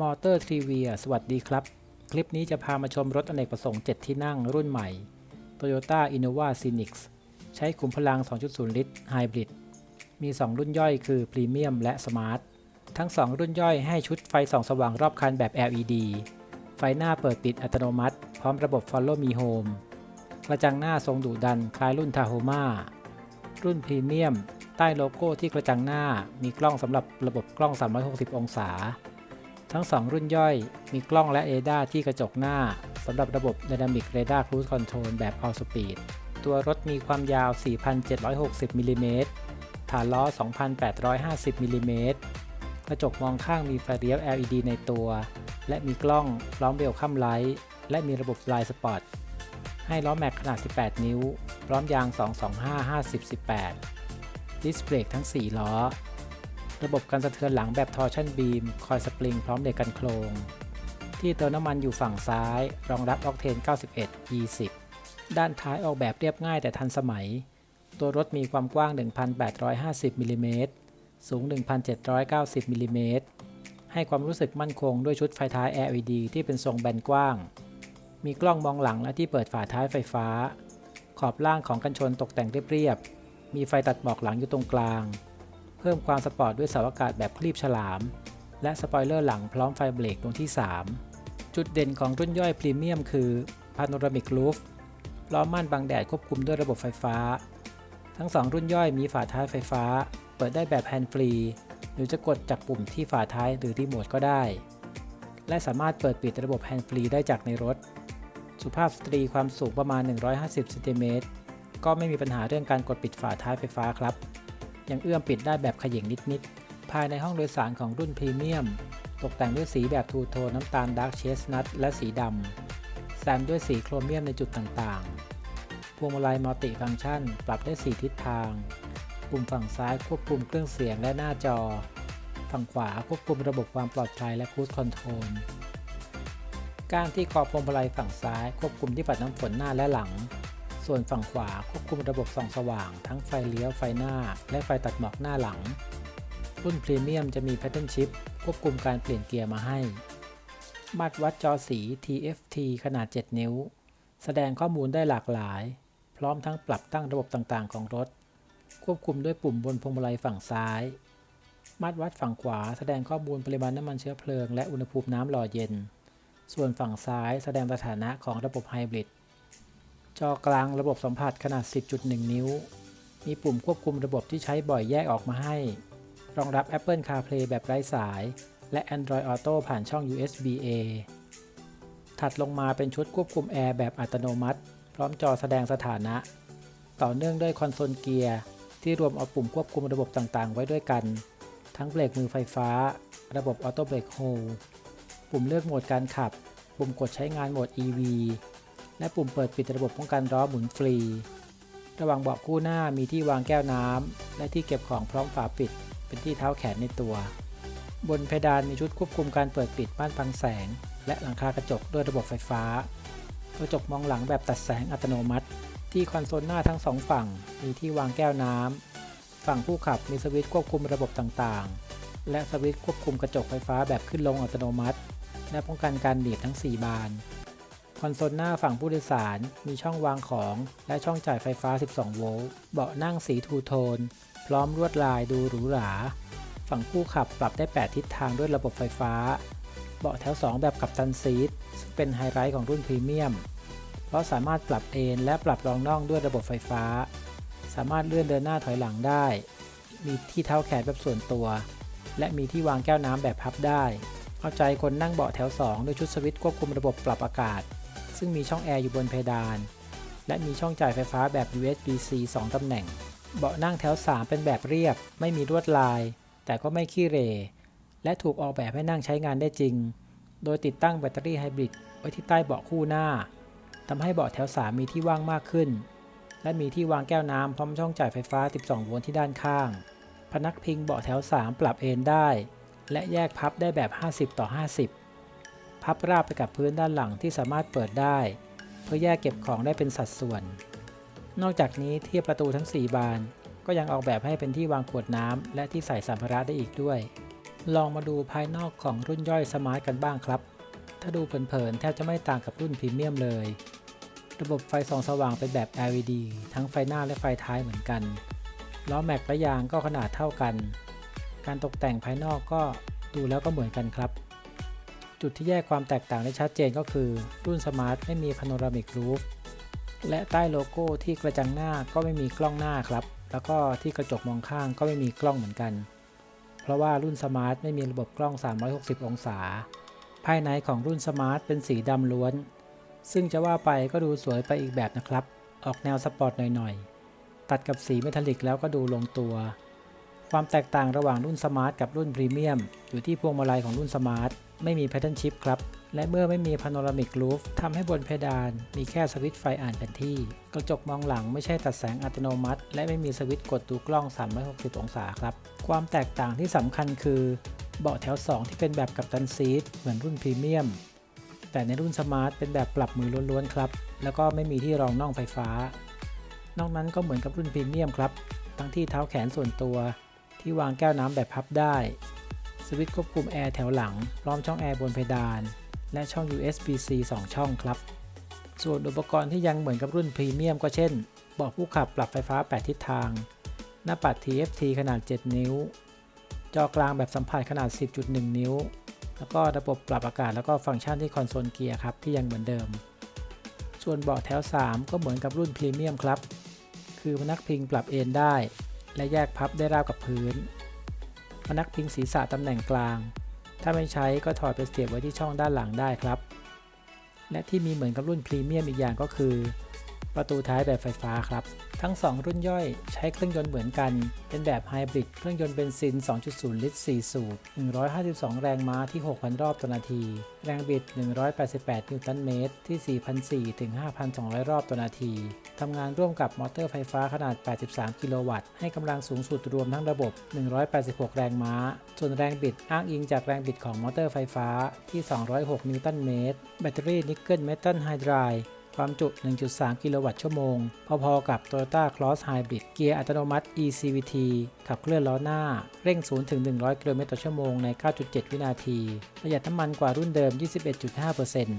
มอเตอร์ทรีเวียสวัสดีครับ คลิปนี้จะพามาชมรถอเนกประสงค์ 7 ที่นั่งรุ่นใหม่ Toyota Innova Phoenix ใช้ขุมพลัง 2.0 ลิตรไฮบริดมี 2 รุ่นย่อยคือ Premium และ Smart ทั้ง 2 รุ่นย่อยให้ชุดไฟส่องสว่างรอบคันแบบ LED ไฟหน้าเปิดปิดอัตโนมัติ พร้อมระบบ Follow Me Home กระจังหน้าทรงดุดันคล้ายรุ่น Tahoma รุ่นพรีเมียมใต้โลโก้ที่กระจังหน้ามีกล้องสำหรับระบบกล้อง 360 องศา ทั้ง 2 รุ่นย่อย มีกล้องและเรดาร์ที่กระจกหน้าสำหรับระบบ Dynamic Radar Cruise Control แบบ All Speed ตัวรถมีความยาว 4,760มิลลิเมตรฐานล้อ 2,850มิลลิเมตรกระจกมองข้างมีไฟเลี้ยว LED ในตัว และมีกล้องพร้อมเบลคัมไลท์และมีระบบ Blind Spot ให้ล้อแม็กขนาด 18 นิ้ว พร้อมยาง 225 50 18 ดิสเบรกทั้ง 4 ล้อ ระบบการสะเทือนหลังแบบ Torsion Beam คอยสปริงพร้อมเหล็กกันโครง ที่เติมน้ำมันอยู่ฝั่งซ้าย รองรับออกเทน 91 E10 ด้านท้ายออกแบบเรียบง่ายแต่ทันสมัย ตัวรถมีความกว้าง 1,850มิลลิเมตรสูง 1,790มิลลิเมตรให้ความรู้สึกมั่นคงด้วยชุดไฟท้าย LED ที่เป็นทรงแบนกว้าง มีกล้องมองหลังและที่เปิดฝาท้ายไฟฟ้า ขอบล่างของกันชนตกแต่งเรียบๆมีไฟตัดหมอกหลังอยู่ตรงกลาง เพิ่มความสปอร์ตด้วยเสาอากาศแบบคลีบฉลาม และสปอยเลอร์หลังพร้อมไฟเบรกดวงที่ 3 จุดเด่นของรุ่นย่อยพรีเมียมคือ Panoramic Roof ล้อม่านบังแดดควบคุมด้วยระบบไฟฟ้า ทั้ง 2 รุ่นย่อยมีฝาท้ายไฟฟ้า เปิดได้แบบแฮนด์ฟรี หรือจะกดจากปุ่มที่ฝาท้ายหรือรีโมทก็ได้ และสามารถเปิดปิดระบบแฮนด์ฟรีได้จากในรถ สุภาพสตรีความสูงประมาณ 150ซนติเมตรก็ไม่มีปัญหาเรื่องการกดปิดฝาท้ายไฟฟ้าครับ ยังเอื้อมปิดได้แบบขย่งนิดๆ ภายในห้องโดยสารของรุ่นพรีเมียม ตกแต่งด้วยสีแบบทูโทนน้ำตาลดาร์กเชสนัทและสีดำแซมด้วยสีโครเมียมในจุดต่างๆ พวงมาลัยมัลติฟังก์ชัน ปรับได้ 4 ทิศทาง ปุ่มฝั่งซ้ายควบคุมเครื่องเสียงและหน้าจอ ฝั่งขวาควบคุมระบบความปลอดภัยและคูดคอนโทรล ก้านที่คอพวงมาลัยฝั่งซ้ายควบคุมที่ปัดน้ำฝนหน้าและหลัง ส่วนฝั่งขวาควบคุมระบบส่องสว่าง ทั้งไฟเลี้ยวไฟหน้า และไฟตัดหมอกหน้าหลัง รุ่นพรีเมียมจะมีแพทเทิร์นชิปควบคุมการเปลี่ยนเกียร์มาให้ มาตรวัดจอสี TFT ขนาด 7 นิ้ว แสดงข้อมูลได้หลากหลาย พร้อมทั้งปรับตั้งระบบต่างๆ ของรถ ควบคุมด้วยปุ่มบนพวงมาลัยฝั่งซ้าย มาตรวัดฝั่งขวาแสดงข้อมูลปริมาณน้ำมันเชื้อเพลิงและอุณหภูมิน้ำหล่อเย็น ส่วนฝั่งซ้ายแสดงสถานะของระบบไฮบริด จอกลางระบบสัมผัสขนาด 10.1 นิ้ว มีปุ่มควบคุมระบบที่ใช้บ่อยแยกออกมาให้ รองรับ Apple CarPlay แบบไร้สาย และ Android Auto ผ่านช่อง USB-A ถัดลงมาเป็นชุดควบคุมแอร์แบบอัตโนมัติ พร้อมจอแสดงสถานะ ต่อเนื่องด้วยคอนโซลเกียร์ ที่รวมเอาปุ่มควบคุมระบบต่างๆ ไว้ด้วยกัน ทั้งเบรกมือไฟฟ้า ระบบออโต้เบรกโฮปุ่มเลือกโหมดการขับ ปุ่มกดใช้งานโหมด EV และปุ่มเปิดปิดระบบป้องกันล้อหมุนฟรี ระหว่างเบาะคู่หน้ามีที่วางแก้วน้ำ และที่เก็บของพร้อมฝาปิด เป็นที่เท้าแขนในตัว บนเพดานมีชุดควบคุมการเปิดปิดม่านพังแสง และหลังคากระจกด้วยระบบไฟฟ้า กระจกมองหลังแบบตัดแสงอัตโนมัติ ที่คอนโซลหน้าทั้งสองฝั่ง มีที่วางแก้วน้ำ ฝั่งผู้ขับมีสวิตช์ควบคุมระบบต่างๆ และสวิตช์ควบคุมกระจกไฟฟ้าแบบขึ้นลงอัตโนมัติ และป้องกันการหนีบทั้ง 4 บาน คอนโซลหน้าฝั่งผู้โดยสารมีช่องวางของ และช่องจ่ายไฟฟ้า 12 โวลต์ เบาะนั่งสีทูโทน พร้อมลวดลายดูหรูหรา ฝั่งผู้ขับปรับได้ 8 ทิศทางด้วยระบบไฟฟ้า เบาะแถว 2 แบบกับตันซีทซึ่งเป็นไฮไลท์ของรุ่นพรีเมียม เพราะสามารถปรับเอนและปรับรองน่องด้วยระบบไฟฟ้า สามารถเลื่อนเดินหน้าถอยหลังได้ มีที่เท้าแขนแบบส่วนตัว และมีที่วางแก้วน้ำแบบพับได้ เอาใจคนนั่งเบาะแถว 2 ด้วยชุดสวิตช์ควบคุมระบบปรับอากาศ ซึ่งมีช่องแอร์อยู่บนเพดาน และมีช่องจ่ายไฟฟ้าแบบ USB-C 2 ตำแหน่ง เบาะนั่งแถว 3 เป็นแบบเรียบ ไม่มีลวดลาย แต่ก็ไม่ขี้เร่และถูกออกแบบให้นั่งใช้งานได้จริง โดยติดตั้งแบตเตอรี่ไฮบริดไว้ที่ใต้เบาะคู่หน้าทำให้เบาะแถว 3 มีที่ว่างมากขึ้น และมีที่วางแก้วน้ำพร้อมช่องจ่ายไฟฟ้า 12 โวลต์ที่ด้านข้าง พนักพิงเบาะแถว 3 ปรับเอนได้ และแยกพับได้แบบ 50 ต่อ 50 พับราบไปกับพื้นด้านหลังที่สามารถเปิดได้ เพื่อแยกเก็บของได้เป็นสัดส่วน นอกจากนี้ที่ประตูทั้ง 4 บาน ก็ยังออกแบบให้เป็นที่วางขวดน้ำและที่ใส่สัมภาระได้อีกด้วย ลองมาดูภายนอกของรุ่นย่อยสมาร์ทกันบ้างครับ ถ้าดูเผินๆแทบจะไม่ต่างกับรุ่นพรีเมียมเลย ระบบไฟส่องสว่างเป็นแบบ LED ทั้งไฟหน้าและไฟท้ายเหมือนกันล้อแม็กและยางก็ขนาดเท่ากัน การตกแต่งภายนอกก็ดูแล้วก็เหมือนกันครับ จุดที่แยกความแตกต่างได้ชัดเจนก็คือ รุ่นสมาร์ทไม่มีพาโนรามิกรูฟและใต้โลโก้ที่กระจังหน้าก็ไม่มีกล้องหน้าครับ แล้วก็ที่กระจกมองข้างก็ไม่มีกล้องเหมือนกัน เพราะว่ารุ่นสมาร์ทไม่มีระบบกล้อง 360 องศา ภายในของรุ่นสมาร์ทเป็นสีดำล้วน ซึ่งจะว่าไปก็ดูสวยไปอีกแบบนะครับ ออกแนวสปอร์ตหน่อยๆ ตัดกับสีเมทัลลิกแล้วก็ดูลงตัว ความแตกต่างระหว่างรุ่นสมาร์ทกับรุ่นพรีเมียมอยู่ที่พวงมาลัยของรุ่นสมาร์ท ไม่มีแพทเทิร์นชิพครับ และเมื่อไม่มีพาโนรามิกรูฟทำให้บนเพดานมีแค่สวิตช์ไฟอ่านแผนที่ กระจกมองหลังไม่ใช่ตัดแสงอัตโนมัติ และไม่มีสวิตช์กดดูกล้อง 360 องศาครับ ความแตกต่างที่สำคัญคือเบาะแถว 2 ที่เป็นแบบกัปตันซีทเหมือนรุ่นพรีเมียม แต่ในรุ่นสมาร์ทเป็นแบบปรับมือล้วนๆครับ แล้วก็ไม่มีที่รองน่องไฟฟ้า นอกนั้นก็เหมือนกับรุ่นพรีเมียมครับ ทั้งที่เท้าแขนส่วนตัว ที่วางแก้วน้ำแบบพับได้ สวิตช์ควบคุมแอร์แถวหลัง พร้อมช่องแอร์บนเพดาน และช่อง USB-C 2 ช่องครับ ส่วนอุปกรณ์ที่ยังเหมือนกับรุ่นพรีเมียมก็เช่นเบาะผู้ขับปรับไฟฟ้า 8 ทิศทาง หน้าปัด TFT ขนาด 7 นิ้ว จอกลางแบบสัมผัสขนาด 10.1 นิ้ว แล้วก็ระบบปรับอากาศแล้วก็ฟังก์ชันที่คอนโซลเกียร์ครับที่ยังเหมือนเดิม ส่วนเบาะแถว 3 ก็เหมือนกับรุ่นพรีเมียมครับ คือพนักพิงปรับเอนได้ และแยกพับได้ราวกับพื้น พนักพิงศีรษะตำแหน่งกลาง ถ้าไม่ใช้ก็ถอดไปเสียบไว้ที่ช่องด้านหลังได้ครับ และที่มีเหมือนกับรุ่นพรีเมียมอีกอย่างก็คือ ประตูท้ายแบบไฟฟ้าครับ ทั้ง 2 รุ่นย่อยใช้เครื่องยนต์เหมือนกัน เป็นแบบไฮบริดเครื่องยนต์เบนซิน 2.0 ลิตร 4 สูบ 152 แรงม้าที่ 6,000 รอบต่อนาที แรงบิด 188 นิวตันเมตร ที่ 4,400 ถึง 5,200 รอบต่อนาที ทำงานร่วมกับมอเตอร์ไฟฟ้าขนาด 83 กิโลวัตต์ ให้กำลังสูงสุดรวมทั้งระบบ 186 แรงม้า ส่วนแรงบิดอ้างอิงจากแรงบิดของมอเตอร์ไฟฟ้าที่ 206 นิวตันเมตร แบตเตอรี่นิกเกิลเมทัลไฮดราย ความจุ 1.3 กิโลวัตต์ชั่วโมง พอๆกับ Toyota Cross Hybrid เกียร์อัตโนมัติ eCVT ขับเคลื่อนล้อหน้า เร่ง 0 ถึง 100 กิโลเมตรต่อชั่วโมงใน 9.7 วินาที ประหยัดน้ำมันกว่ารุ่นเดิม 21.5%